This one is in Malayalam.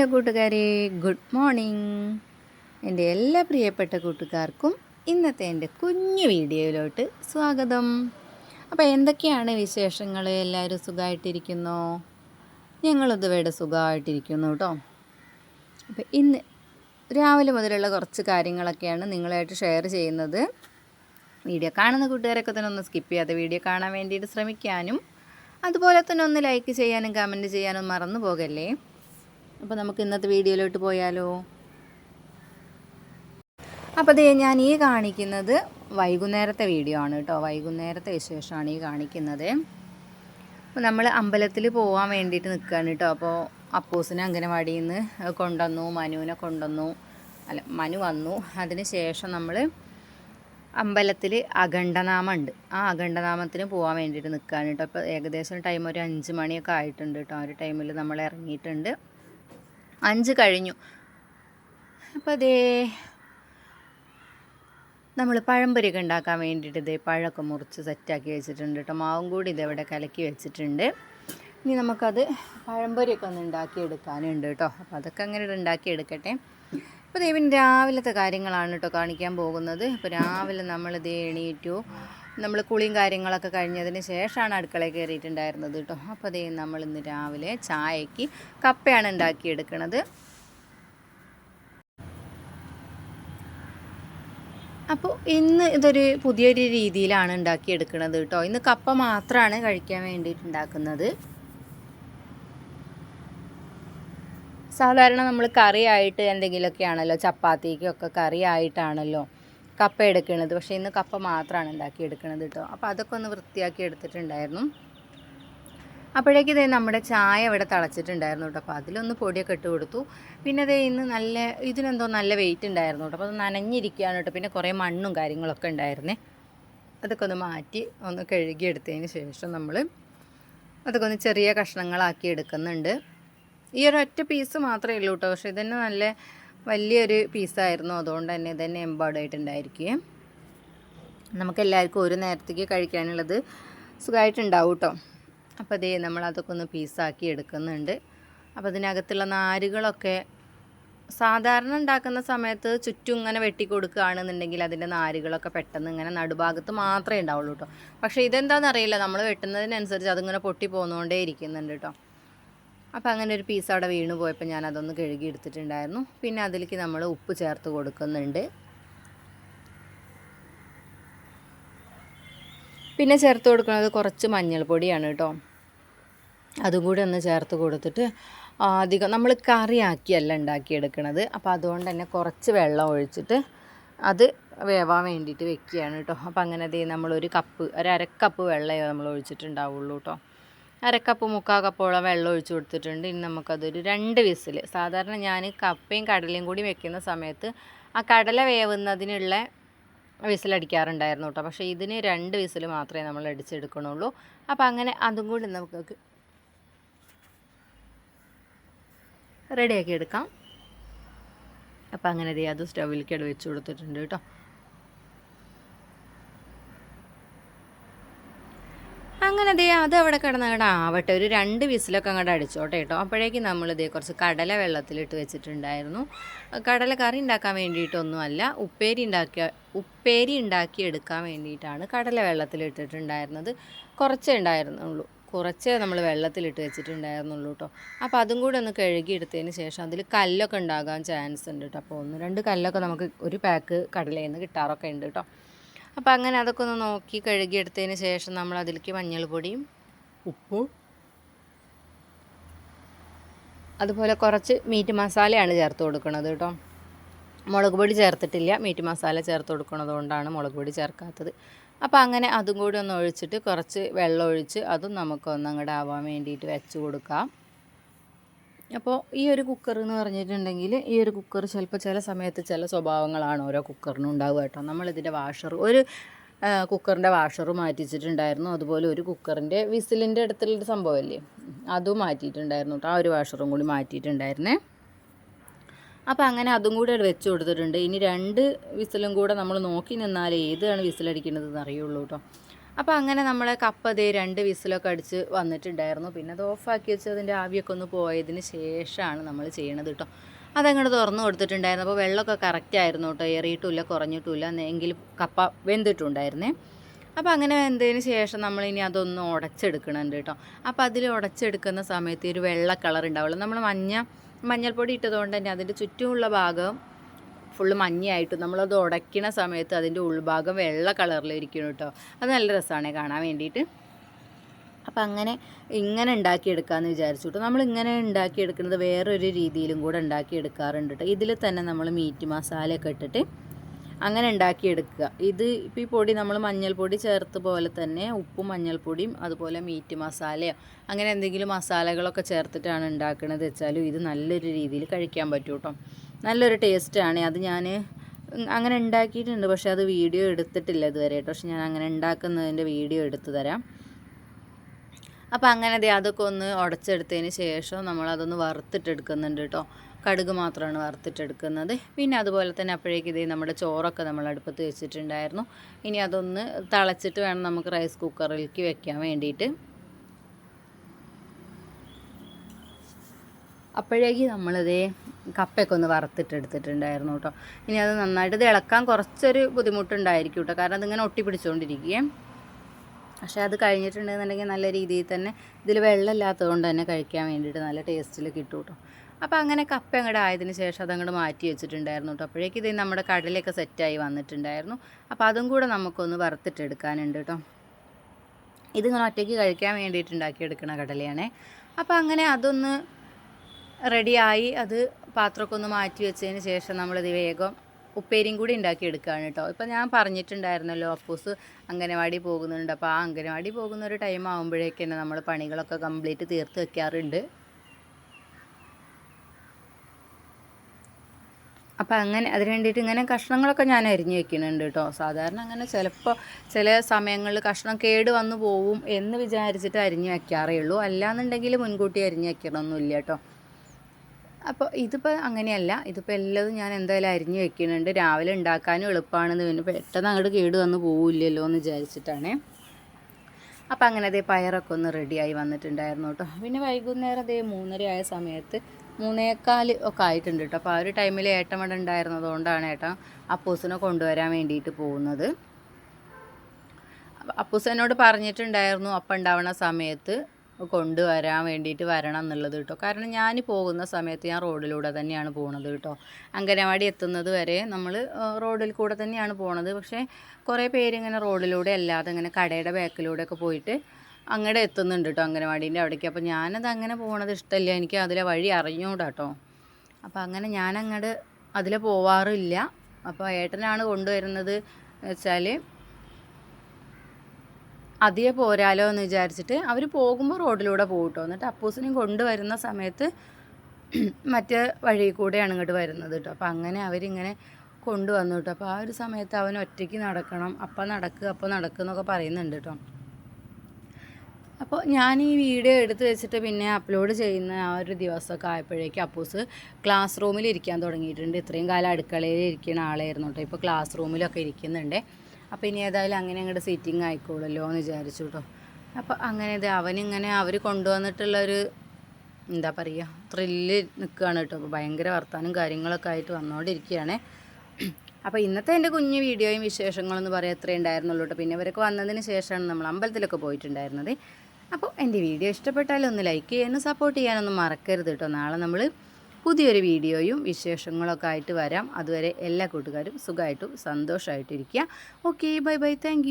ഹലോ കൂട്ടുകാരെ ഗുഡ് മോർണിംഗ് എന്റെ എല്ലാ പ്രിയപ്പെട്ട കൂട്ടുകാർക്കും ഇന്നത്തെ എന്റെ കുഞ്ഞു വീഡിയോയിലോട്ട് സ്വാഗതം. അപ്പോൾ എന്തൊക്കെയാണ് വിശേഷങ്ങൾ? എല്ലാവരും സുഖമായിട്ടിരിക്കുന്നോ? ഞങ്ങളത് ഇവിടെ സുഖമായിട്ടിരിക്കുന്നു കേട്ടോ. അപ്പോൾ ഇന്ന് രാവിലെ മുതലുള്ള കുറച്ച് കാര്യങ്ങളൊക്കെയാണ് നിങ്ങളായിട്ട് ഷെയർ ചെയ്യുന്നത്. വീഡിയോ കാണുന്ന കൂട്ടുകാരൊക്കെ തന്നെ ഒന്ന് സ്കിപ്പ് ചെയ്യാതെ വീഡിയോ കാണാൻ വേണ്ടിയിട്ട് ശ്രമിക്കാനും അതുപോലെ തന്നെ ഒന്ന് ലൈക്ക് ചെയ്യാനും കമന്റ് ചെയ്യാനും മറന്നു പോകല്ലേ? അപ്പോൾ നമുക്ക് ഇന്നത്തെ വീഡിയോയിലോട്ട് പോയാലോ? അപ്പോൾ അതേ ഞാൻ ഈ കാണിക്കുന്നത് വൈകുന്നേരത്തെ വീഡിയോ ആണ് കേട്ടോ. വൈകുന്നേരത്തെ വിശേഷമാണ് ഈ കാണിക്കുന്നത്. അപ്പോൾ നമ്മൾ അമ്പലത്തിൽ പോകാൻ വേണ്ടിയിട്ട് നിൽക്കുകയാണ് കേട്ടോ. അപ്പോൾ അപ്പൂസിനെ അംഗനവാടിയിൽ നിന്ന് കൊണ്ടുവന്നു മനുവിനെ കൊണ്ടുവന്നു. അല്ല മനു വന്നു. അതിന് ശേഷം നമ്മൾ അമ്പലത്തിൽ അഖണ്ഡനാമം ഉണ്ട്. ആ അഖണ്ഡനാമത്തിന് പോകാൻ വേണ്ടിയിട്ട് നിൽക്കുകയാണ് കേട്ടോ. അപ്പോൾ ഏകദേശം ടൈം ഒരു അഞ്ച് മണിയൊക്കെ ആയിട്ടുണ്ട് കേട്ടോ. ആ ഒരു ടൈമിൽ നമ്മൾ ഇറങ്ങിയിട്ടുണ്ട്. അഞ്ച് കഴിഞ്ഞു. അപ്പോൾ അതേ നമ്മൾ പഴംപൊരിയൊക്കെ ഉണ്ടാക്കാൻ വേണ്ടിയിട്ട് ഇതേ പഴമൊക്കെ മുറിച്ച് സെറ്റാക്കി വെച്ചിട്ടുണ്ട് കേട്ടോ. മാവും കൂടി ഇതെവിടെ കലക്കി വെച്ചിട്ടുണ്ട്. ഇനി നമുക്കത് പഴംപൊരിയൊക്കെ ഒന്ന് ഉണ്ടാക്കിയെടുക്കാനുണ്ട് കേട്ടോ. അപ്പോൾ അതൊക്കെ അങ്ങനെ ഉണ്ടാക്കി ഉണ്ടാക്കിയെടുക്കട്ടെ. അപ്പോൾ ദേവിൻ രാവിലത്തെ കാര്യങ്ങളാണ് കേട്ടോ കാണിക്കാൻ പോകുന്നത്. അപ്പോൾ രാവിലെ നമ്മൾ എണീറ്റു. നമ്മൾ കുളിയും കാര്യങ്ങളൊക്കെ കഴിഞ്ഞതിന് ശേഷമാണ് അടുക്കളയിൽ കയറിയിട്ടുണ്ടായിരുന്നത് കേട്ടോ. അപ്പോൾ അതേ നമ്മൾ ഇന്ന് രാവിലെ ചായക്ക് കപ്പയാണ് ഉണ്ടാക്കിയെടുക്കുന്നത് അപ്പോൾ ഇന്ന് ഇതൊരു പുതിയൊരു രീതിയിലാണ് ഉണ്ടാക്കിയെടുക്കുന്നത് കേട്ടോ. ഇന്ന് കപ്പ മാത്രമാണ് കഴിക്കാൻ വേണ്ടിയിട്ട് ഉണ്ടാക്കുന്നത്. സാധാരണ നമ്മൾ കറിയായിട്ട് എന്തെങ്കിലുമൊക്കെ ആണല്ലോ ചപ്പാത്തിക്കൊക്കെ കറിയായിട്ടാണല്ലോ കപ്പ എടുക്കുന്നത്. പക്ഷേ ഇന്ന് കപ്പ മാത്രമാണ് ഉണ്ടാക്കി എടുക്കുന്നത് കേട്ടോ അപ്പോൾ അതൊക്കെ ഒന്ന് വൃത്തിയാക്കി എടുത്തിട്ടുണ്ടായിരുന്നു. അപ്പോഴേക്ക് ഇതേ നമ്മുടെ ചായ ഇവിടെ തിളച്ചിട്ടുണ്ടായിരുന്നു കേട്ടോ അപ്പോൾ അതിലൊന്ന് പൊടിയൊക്കെ ഇട്ട് കൊടുത്തു. പിന്നെ അതേ ഇന്ന് നല്ല ഇതിനെന്തോ നല്ല വെയിറ്റ് ഉണ്ടായിരുന്നു കേട്ടോ അപ്പോൾ അത് നനഞ്ഞിരിക്കുകയാണ് കേട്ടോ പിന്നെ കുറേ മണ്ണും കാര്യങ്ങളൊക്കെ ഉണ്ടായിരുന്നേ. അതൊക്കെ ഒന്ന് മാറ്റി ഒന്ന് കഴുകിയെടുത്തതിന് ശേഷം നമ്മൾ അതൊക്കെ ഒന്ന് ചെറിയ കഷ്ണങ്ങളാക്കി എടുക്കുന്നുണ്ട്. ഈ ഒരു ഒറ്റ പീസ് മാത്രമേ ഉള്ളൂ കേട്ടോ പക്ഷേ ഇതന്നെ നല്ല വലിയൊരു പീസായിരുന്നു. അതുകൊണ്ട് തന്നെ ഇതന്നെ എംബോർഡായിട്ടുണ്ടായിരിക്കും. നമുക്ക് എല്ലാവർക്കും ഒരു നേരത്തേക്ക് കഴിക്കാനുള്ളത് സുഖമായിട്ടുണ്ടാവും കേട്ടോ അപ്പോൾ അതേ നമ്മൾ അതൊക്കെ ഒന്ന് പീസാക്കി എടുക്കുന്നുണ്ട്. അപ്പോൾ അതിനകത്തുള്ള നാരുകളൊക്കെ സാധാരണ ഉണ്ടാക്കുന്ന സമയത്ത് ചുറ്റും ഇങ്ങനെ വെട്ടി കൊടുക്കുകയാണെന്നുണ്ടെങ്കിൽ അതിന്റെ നാരുകളൊക്കെ പെട്ടെന്ന് ഇങ്ങനെ നടുഭാഗത്ത് മാത്രമേ ഉണ്ടാവുള്ളൂ കേട്ടോ പക്ഷേ ഇതെന്താണെന്ന് അറിയില്ല നമ്മൾ വെട്ടുന്നതിനനുസരിച്ച് അതിങ്ങനെ പൊട്ടി പോകുന്നുകൊണ്ടേ ഇരിക്കുന്നുണ്ട് കേട്ടോ അപ്പോൾ അങ്ങനെ ഒരു പീസ് അവിടെ വീണ് പോയപ്പോൾ ഞാൻ അതൊന്ന് കഴുകി എടുത്തിട്ടുണ്ടായിരുന്നു. പിന്നെ അതിലേക്ക് നമ്മൾ ഉപ്പ് ചേർത്ത് കൊടുക്കുന്നുണ്ട്. പിന്നെ ചേർത്ത് കൊടുക്കുന്നത് കുറച്ച് മഞ്ഞൾപ്പൊടിയാണ് കേട്ടോ. അതും കൂടി ഒന്ന് ചേർത്ത് കൊടുത്തിട്ട് അധികം നമ്മൾ കറിയാക്കിയല്ല ഉണ്ടാക്കിയെടുക്കണത്. അപ്പോൾ അതുകൊണ്ട് തന്നെ കുറച്ച് വെള്ളം ഒഴിച്ചിട്ട് അത് വേവാൻ വേണ്ടിയിട്ട് വെക്കുകയാണ് കേട്ടോ. അപ്പോൾ അങ്ങനെ ദേ നമ്മളൊരു കപ്പ് ഒരു അരക്കപ്പ് വെള്ളമേ നമ്മൾ ഒഴിച്ചിട്ടുണ്ടാവുള്ളൂ കേട്ടോ. അരക്കപ്പ് മുക്കാൽ കപ്പോളം വെള്ളം ഒഴിച്ചു കൊടുത്തിട്ടുണ്ട്. ഇനി നമുക്കതൊരു രണ്ട് വിസിൽ. സാധാരണ ഞാൻ കപ്പയും കടലയും കൂടി വെക്കുന്ന സമയത്ത് ആ കടല വേവുന്നതിനുള്ള വിസിലടിക്കാറുണ്ടായിരുന്നു കേട്ടോ. പക്ഷേ ഇതിന് രണ്ട് വിസിൽ മാത്രമേ നമ്മൾ അടിച്ചെടുക്കണുള്ളൂ. അപ്പോൾ അങ്ങനെ അതും കൂടി നമുക്ക് റെഡിയാക്കി എടുക്കാം. അപ്പോൾ അങ്ങനെ അത് സ്റ്റവിലേക്ക് വെച്ച് കൊടുത്തിട്ടുണ്ട് കേട്ടോ. അങ്ങനെ ദേ അത് അവിടെ കിടന്ന് അങ്ങോട്ട് ആവട്ടെ. ഒരു രണ്ട് വിസിലൊക്കെ അങ്ങോട്ട് അടിച്ചോട്ടെ കേട്ടോ. അപ്പോഴേക്കും ദേ കുറച്ച് കടല വെള്ളത്തിലിട്ട് വെച്ചിട്ടുണ്ടായിരുന്നു. കടല കറി ഉണ്ടാക്കാൻ വേണ്ടിയിട്ടൊന്നുമല്ല ഉപ്പേരി ഉണ്ടാക്കിയ ഉപ്പേരി ഉണ്ടാക്കി എടുക്കാൻ വേണ്ടിയിട്ടാണ് കടല വെള്ളത്തിലിട്ടിട്ടുണ്ടായിരുന്നത്. കുറച്ചേ ഉണ്ടായിരുന്നുള്ളൂ. കുറച്ചേ നമ്മൾ വെള്ളത്തിലിട്ട് വെച്ചിട്ടുണ്ടായിരുന്നുള്ളൂ കേട്ടോ. അപ്പോൾ അതും കൂടി ഒന്ന് കഴുകി എടുത്തതിന് ശേഷം അതിൽ കല്ലൊക്കെ ഉണ്ടാകാൻ ചാൻസ് ഉണ്ട് കേട്ടോ. അപ്പോൾ ഒന്ന് രണ്ട് കല്ലൊക്കെ നമുക്ക് ഒരു പാക്ക് കടലയിൽ നിന്ന് കിട്ടാറൊക്കെ ഉണ്ട് കേട്ടോ. അപ്പോൾ അങ്ങനെ അതൊക്കെ ഒന്ന് നോക്കി കഴുകിയെടുത്തതിന് ശേഷം നമ്മൾ അതിലേക്ക് മഞ്ഞൾപ്പൊടിയും ഉപ്പും അതുപോലെ കുറച്ച് മീറ്റ് മസാലയാണ് ചേർത്ത് കൊടുക്കുന്നത് കേട്ടോ. മുളക് പൊടി ചേർത്തിട്ടില്ല. മീറ്റ് മസാല ചേർത്ത് കൊടുക്കുന്നത് കൊണ്ടാണ് മുളക് പൊടി ചേർക്കാത്തത്. അപ്പോൾ അങ്ങനെ അതും കൂടി ഒന്ന് ഒഴിച്ചിട്ട് കുറച്ച് വെള്ളം ഒഴിച്ച് അതും നമുക്കൊന്ന് അങ്ങോട്ട് ആവാൻ വേണ്ടിയിട്ട് വെച്ച് കൊടുക്കാം. അപ്പോൾ ഈ ഒരു കുക്കർ എന്ന് പറഞ്ഞിട്ടുണ്ടെങ്കിൽ ഈ ഒരു കുക്കർ ചിലപ്പോൾ ചില സമയത്ത് ചില സ്വഭാവങ്ങളാണ് ഓരോ കുക്കറിനും ഉണ്ടാവുക കേട്ടോ. നമ്മളിതിന്റെ വാഷർ ഒരു കുക്കറിന്റെ വാഷർ മാറ്റിച്ചിട്ടുണ്ടായിരുന്നു. അതുപോലെ ഒരു കുക്കറിന്റെ വിസിലിന്റെ അടുത്തുള്ളൊരു സംഭവമല്ലേ അതും മാറ്റിയിട്ടുണ്ടായിരുന്നു കേട്ടോ. ആ ഒരു വാഷറും കൂടി മാറ്റിയിട്ടുണ്ടായിരുന്നേ. അപ്പോൾ അങ്ങനെ അതും കൂടെ വെച്ച് കൊടുത്തിട്ടുണ്ട്. ഇനി രണ്ട് വിസിലും കൂടെ നമ്മൾ നോക്കി നിന്നാൽ ഏതാണ് വിസിലടിക്കുന്നത് എന്ന് അറിയുള്ളൂ കേട്ടോ. അപ്പോൾ അങ്ങനെ നമ്മൾ കപ്പ് ദേ രണ്ട് വിസിലൊക്കെ അടിച്ച് വന്നിട്ടുണ്ടായിരുന്നു. പിന്നെ അത് ഓഫാക്കി വെച്ച് അതിന്റെ ആവിയൊക്കെ ഒന്ന് പോയതിന് ശേഷമാണ് നമ്മൾ ചെയ്യണത് കേട്ടോ അതങ്ങോട്ട് തുറന്നു കൊടുത്തിട്ടുണ്ടായിരുന്നു. അപ്പോൾ വെള്ളമൊക്കെ കറക്റ്റ് ആയിരുന്നു കേട്ടോ ഏറിയിട്ടുമില്ല കുറഞ്ഞിട്ടുമില്ല. എങ്കിലും കപ്പ വെന്തിട്ടുണ്ടായിരുന്നേ. അപ്പോൾ അങ്ങനെ വെന്തതിന് ശേഷം നമ്മൾ ഇനി അതൊന്ന് ഉടച്ചെടുക്കണുണ്ട് കേട്ടോ അപ്പോൾ അതിൽ ഉടച്ചെടുക്കുന്ന സമയത്ത് ഒരു വെള്ള കളർ ഉണ്ടാവുള്ളൂ. നമ്മൾ മഞ്ഞ മഞ്ഞൾപ്പൊടി ഇട്ടതുകൊണ്ട് തന്നെ അതിന്റെ ചുറ്റുമുള്ള ഭാഗം ഫുള്ള് മഞ്ഞയായിട്ട് നമ്മളത് ഉടയ്ക്കണ സമയത്ത് അതിന്റെ ഉൾഭാഗം വെള്ള കളറിലിരിക്കണം കേട്ടോ. അത് നല്ല രസമാണ് കാണാൻ വേണ്ടിയിട്ട്. അപ്പം അങ്ങനെ ഇങ്ങനെ ഉണ്ടാക്കിയെടുക്കാമെന്ന് വിചാരിച്ചു കേട്ടോ. നമ്മളിങ്ങനെ ഉണ്ടാക്കിയെടുക്കുന്നത് വേറൊരു രീതിയിലും കൂടെ ഉണ്ടാക്കിയെടുക്കാറുണ്ട് കേട്ടോ. ഇതിൽ തന്നെ നമ്മൾ മീറ്റ് മസാലയൊക്കെ ഇട്ടിട്ട് അങ്ങനെ ഉണ്ടാക്കിയെടുക്കുക. ഇത് ഇപ്പോൾ ഈ പൊടി നമ്മൾ മഞ്ഞൾപ്പൊടി ചേർത്ത് പോലെ തന്നെ ഉപ്പും മഞ്ഞൾപ്പൊടിയും അതുപോലെ മീറ്റ് മസാലയോ അങ്ങനെ എന്തെങ്കിലും മസാലകളൊക്കെ ചേർത്തിട്ടാണ് ഉണ്ടാക്കുന്നത് വെച്ചാലും ഇത് നല്ലൊരു രീതിയിൽ കഴിക്കാൻ പറ്റും കേട്ടോ. നല്ലൊരു ടേസ്റ്റാണ്. അത് ഞാൻ അങ്ങനെ ഉണ്ടാക്കിയിട്ടുണ്ട്. പക്ഷേ അത് വീഡിയോ എടുത്തിട്ടില്ല ഇതുവരെ കേട്ടോ. പക്ഷെ ഞാൻ അങ്ങനെ ഉണ്ടാക്കുന്നതിന്റെ വീഡിയോ എടുത്തു തരാം. അപ്പോൾ അങ്ങനെ ദേ അതൊക്കെ ഒന്ന് ഉടച്ചെടുത്തതിന് ശേഷം നമ്മളതൊന്ന് വറുത്തിട്ടെടുക്കുന്നുണ്ട് കേട്ടോ. കടുക് മാത്രമാണ് വറുത്തിട്ടെടുക്കുന്നത്. പിന്നെ അതുപോലെ തന്നെ അപ്പോഴേക്ക് ഇതേ നമ്മുടെ ചോറൊക്കെ നമ്മൾ അടുപ്പത്ത് വെച്ചിട്ടുണ്ടായിരുന്നു. ഇനി അതൊന്ന് തിളച്ചിട്ട് വേണം നമുക്ക് റൈസ് കുക്കറിലേക്ക് വെക്കാൻ വേണ്ടിയിട്ട്. അപ്പോഴേക്ക് നമ്മളിതേ കപ്പയൊക്കെ ഒന്ന് വറുത്തിട്ടെടുത്തിട്ടുണ്ടായിരുന്നു കേട്ടോ. ഇനി അത് നന്നായിട്ട് ഇളക്കാൻ കുറച്ചൊരു ബുദ്ധിമുട്ടുണ്ടായിരിക്കും കേട്ടോ. കാരണം അതിങ്ങനെ ഒട്ടി പിടിച്ചുകൊണ്ടിരിക്കുകയും പക്ഷേ അത് കഴിഞ്ഞിട്ടുണ്ടെന്നുണ്ടെങ്കിൽ നല്ല രീതിയിൽ തന്നെ ഇതിൽ വെള്ളമില്ലാത്തത് കൊണ്ട് തന്നെ കഴിക്കാൻ വേണ്ടിയിട്ട് നല്ല ടേസ്റ്റിൽ കിട്ടും കേട്ടോ. അപ്പോൾ അങ്ങനെ കപ്പ അങ്ങോട്ട് ആയതിന് ശേഷം അതങ്ങോട്ട് മാറ്റി വെച്ചിട്ടുണ്ടായിരുന്നു കേട്ടോ. അപ്പോഴേക്ക് ഇത് നമ്മുടെ കടലൊക്കെ സെറ്റായി വന്നിട്ടുണ്ടായിരുന്നു. അപ്പോൾ അതും കൂടെ നമുക്കൊന്ന് വറുത്തിട്ടെടുക്കാനുണ്ട് കേട്ടോ. ഇതിങ്ങനെ ഒറ്റയ്ക്ക് കഴിക്കാൻ വേണ്ടിയിട്ട് കടലയാണേ. അപ്പോൾ അങ്ങനെ അതൊന്ന് റെഡിയായി അത് പാത്രമൊക്കെ ഒന്ന് മാറ്റി വെച്ചതിന് ശേഷം നമ്മളിത് വേഗം ഉപ്പേരിയും കൂടി ഉണ്ടാക്കി എടുക്കുകയാണ് കേട്ടോ. ഇപ്പം ഞാൻ പറഞ്ഞിട്ടുണ്ടായിരുന്നല്ലോ അപ്പൂസ് അംഗനവാടി പോകുന്നുണ്ട്. അപ്പോൾ ആ അംഗനവാടി പോകുന്ന ഒരു ടൈം ആകുമ്പോഴേക്ക് തന്നെ നമ്മൾ പണികളൊക്കെ കംപ്ലീറ്റ് തീർത്ത് വെക്കാറുണ്ട്. അപ്പം അങ്ങനെ അതിന് വേണ്ടിയിട്ട് ഇങ്ങനെ കഷ്ണങ്ങളൊക്കെ ഞാൻ അരിഞ്ഞു വെക്കുന്നുണ്ട് കേട്ടോ. സാധാരണ അങ്ങനെ ചിലപ്പോൾ ചില സമയങ്ങളിൽ കഷ്ണം കേട് വന്നു പോവും എന്ന് വിചാരിച്ചിട്ട് അരിഞ്ഞു വെക്കാറേ ഉള്ളൂ. അല്ലാന്നുണ്ടെങ്കിൽ മുൻകൂട്ടി അരിഞ്ഞു വെക്കണമൊന്നുമില്ല കേട്ടോ. അപ്പോൾ ഇതിപ്പോൾ അങ്ങനെയല്ല. ഇതിപ്പോൾ എല്ലാതും ഞാൻ എന്തായാലും അരിഞ്ഞ് വെക്കുന്നുണ്ട്. രാവിലെ ഉണ്ടാക്കാനും എളുപ്പമാണെന്ന് പിന്നെ പെട്ടെന്ന് അങ്ങോട്ട് കേട് വന്ന് പോവില്ലല്ലോ എന്ന് വിചാരിച്ചിട്ടാണേ. അപ്പോൾ അങ്ങനെ അതേ പയറൊക്കെ ഒന്ന് റെഡിയായി വന്നിട്ടുണ്ടായിരുന്നു കേട്ടോ. പിന്നെ വൈകുന്നേരം അതേ മൂന്നര ആയ സമയത്ത് മൂന്നേക്കാൽ ഒക്കെ ആയിട്ടുണ്ട് കേട്ടോ. അപ്പോൾ ആ ഒരു ടൈമിൽ ഏട്ടമട ഉണ്ടായിരുന്നതുകൊണ്ടാണ് ഏട്ടൻ അപ്പൂസിനെ കൊണ്ടുവരാൻ വേണ്ടിയിട്ട് പോകുന്നത്. അപ്പൂസനോട് പറഞ്ഞിട്ടുണ്ടായിരുന്നു അപ്പം ഉണ്ടാവണ സമയത്ത് കൊണ്ടുവരാൻ വേണ്ടിയിട്ട് വരണം എന്നുള്ളത് കേട്ടോ. കാരണം ഞാൻ പോകുന്ന സമയത്ത് ഞാൻ റോഡിലൂടെ തന്നെയാണ് പോകുന്നത് കേട്ടോ. അങ്കനവാടി എത്തുന്നത് വരെ നമ്മൾ റോഡിൽ കൂടെ തന്നെയാണ് പോണത്. പക്ഷേ കുറേ പേരിങ്ങനെ റോഡിലൂടെ അല്ലാതെ ഇങ്ങനെ കടയുടെ ബാക്കിലൂടെ ഒക്കെ പോയിട്ട് അങ്ങോട്ട് എത്തുന്നുണ്ട് കേട്ടോ അംഗനവാടീന്റെ അവിടേക്ക്. അപ്പോൾ ഞാനത് അങ്ങനെ പോകണത് ഇഷ്ടമല്ല എനിക്ക് അതിലെ വഴി അറിഞ്ഞൂടാ കേട്ടോ. അപ്പോൾ അങ്ങനെ ഞാൻ അങ്ങോട്ട് അതിലെ പോവാറില്ല. അപ്പോൾ ഏട്ടനാണ് കൊണ്ടുവരുന്നത് വെച്ചാൽ അധികം പോരാലോ എന്ന് വിചാരിച്ചിട്ട് അവർ പോകുമ്പോൾ റോഡിലൂടെ പോകട്ടോ എന്നിട്ട് അപ്പൂസിനെയും കൊണ്ടുവരുന്ന സമയത്ത് മറ്റേ വഴി കൂടെയാണ് ഇങ്ങോട്ട് വരുന്നത് കേട്ടോ അപ്പോൾ അങ്ങനെ അവരിങ്ങനെ കൊണ്ടുവന്നു കേട്ടോ അപ്പോൾ ആ ഒരു സമയത്ത് അവൻ ഒറ്റയ്ക്ക് നടക്കണം. അപ്പം നടക്കുക അപ്പം നടക്കുക എന്നൊക്കെ പറയുന്നുണ്ട് കേട്ടോ അപ്പോൾ ഞാൻ ഈ വീഡിയോ എടുത്ത് വെച്ചിട്ട് പിന്നെ അപ്ലോഡ് ചെയ്യുന്ന ആ ഒരു ദിവസമൊക്കെ ആയപ്പോഴേക്കും അപ്പൂസ് ക്ലാസ് റൂമിൽ ഇരിക്കാൻ തുടങ്ങിയിട്ടുണ്ട്. ഇത്രയും കാലം അടുക്കളയിൽ ഇരിക്കുന്ന ആളായിരുന്നു കേട്ടോ ഇപ്പോൾ ക്ലാസ് റൂമിലൊക്കെ ഇരിക്കുന്നുണ്ട്. അപ്പോൾ ഇനി ഏതായാലും അങ്ങനെ അങ്ങോട്ട് സീറ്റിംഗ് ആയിക്കോളല്ലോ എന്ന് വിചാരിച്ചു കേട്ടോ അപ്പോൾ അങ്ങനെ ഇത് അവനിങ്ങനെ അവർ കൊണ്ടുവന്നിട്ടുള്ളൊരു എന്താ പറയുക ത്രില്ല് നിൽക്കുകയാണ് കേട്ടോ അപ്പോൾ ഭയങ്കര വർത്താനം കാര്യങ്ങളൊക്കെ ആയിട്ട് വന്നുകൊണ്ടിരിക്കുകയാണ് അപ്പോൾ ഇന്നത്തെ എന്റെ കുഞ്ഞു വീഡിയോയും വിശേഷങ്ങളൊന്നും പറയാം എത്രയും ഉണ്ടായിരുന്നുള്ളൂ കേട്ടോ പിന്നെ ഇവരൊക്കെ വന്നതിന് ശേഷമാണ് നമ്മൾ അമ്പലത്തിലൊക്കെ പോയിട്ടുണ്ടായിരുന്നത്. അപ്പോൾ എന്റെ വീഡിയോ ഇഷ്ടപ്പെട്ടാൽ ഒന്ന് ലൈക്ക് ചെയ്യാനും സപ്പോർട്ട് ചെയ്യാനൊന്നും മറക്കരുത് കേട്ടോ നാളെ നമ്മൾ പുതിയൊരു വീഡിയോയും വിശേഷങ്ങളൊക്കെ ആയിട്ട് വരാം. അതുവരെ എല്ലാ കൂട്ടുകാരും സുഖമായിട്ടും സന്തോഷമായിട്ടിരിക്കുക ഓക്കെ ബൈ ബൈ താങ്ക്